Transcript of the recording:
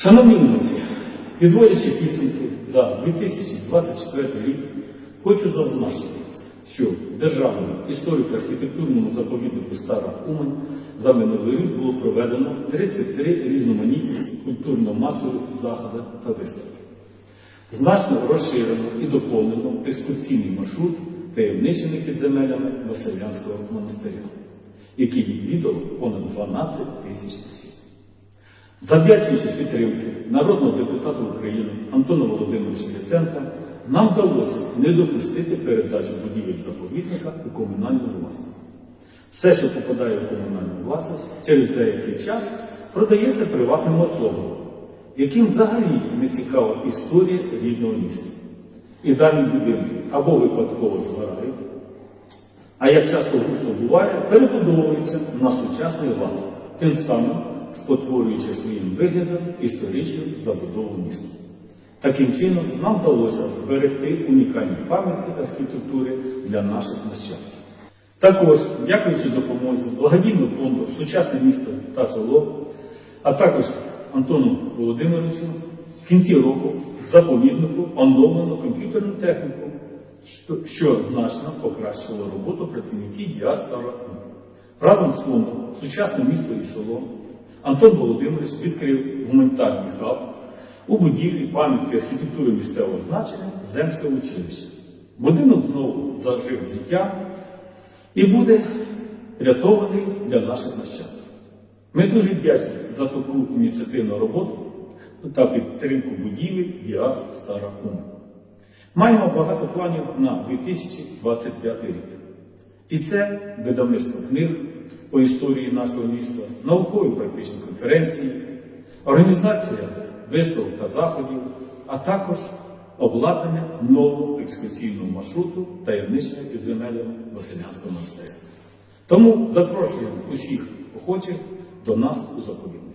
Шановні німці, підводячи підсумки за 2024 рік, хочу зазначити, що в Державному історико-архітектурному заповіднику Стара Умань за минулий рік було проведено 33 різноманітні культурно-масові заходи та виставки. Значно розширено і доповнено екскурсійний маршрут таємничими підземеллями Василянського монастиря, який відвідало понад 12 тисяч осіб. Завдячуючи підтримки народного депутата України Антона Володимировича Яценка, нам вдалося не допустити передачу будівель заповідника у комунальну власність. Все, що попадає в комунальну власність, через деякий час продається приватним особам, яким взагалі не цікава історія рідного міста. І дані будинки або випадково згорають, а як часто густо буває, перебудовуються на сучасний лад, тим самим спотворюючи своїм виглядом історичну забудову міста. Таким чином, нам вдалося зберегти унікальні пам'ятки архітектури для наших нащадків. Також, дякуючи допомозі благодійного фонду Сучасне місто та село, а також Антону Володимировичу, в кінці року заповіднику оновлено комп'ютерну техніку, що значно покращило роботу працівників діаспора. Разом з фондом Сучасне місто і село Антон Володимирович відкрив гуманітарний хаб у будівлі пам'ятки архітектури місцевого значення Земське училище. Будинок знову зажив життя і буде рятований для наших нащадків. Ми дуже вдячні за таку ініціативну роботу та підтримку будівель Діас Стара Ума. Маємо багато планів на 2025 рік. І це видавництво книг по історії нашого міста, наукові практичні конференції, організація виставок та заходів, а також обладнання нового екскурсійного маршруту таємничими підземеллями Василянського монастиря. Тому запрошуємо усіх охочих до нас у заповідник.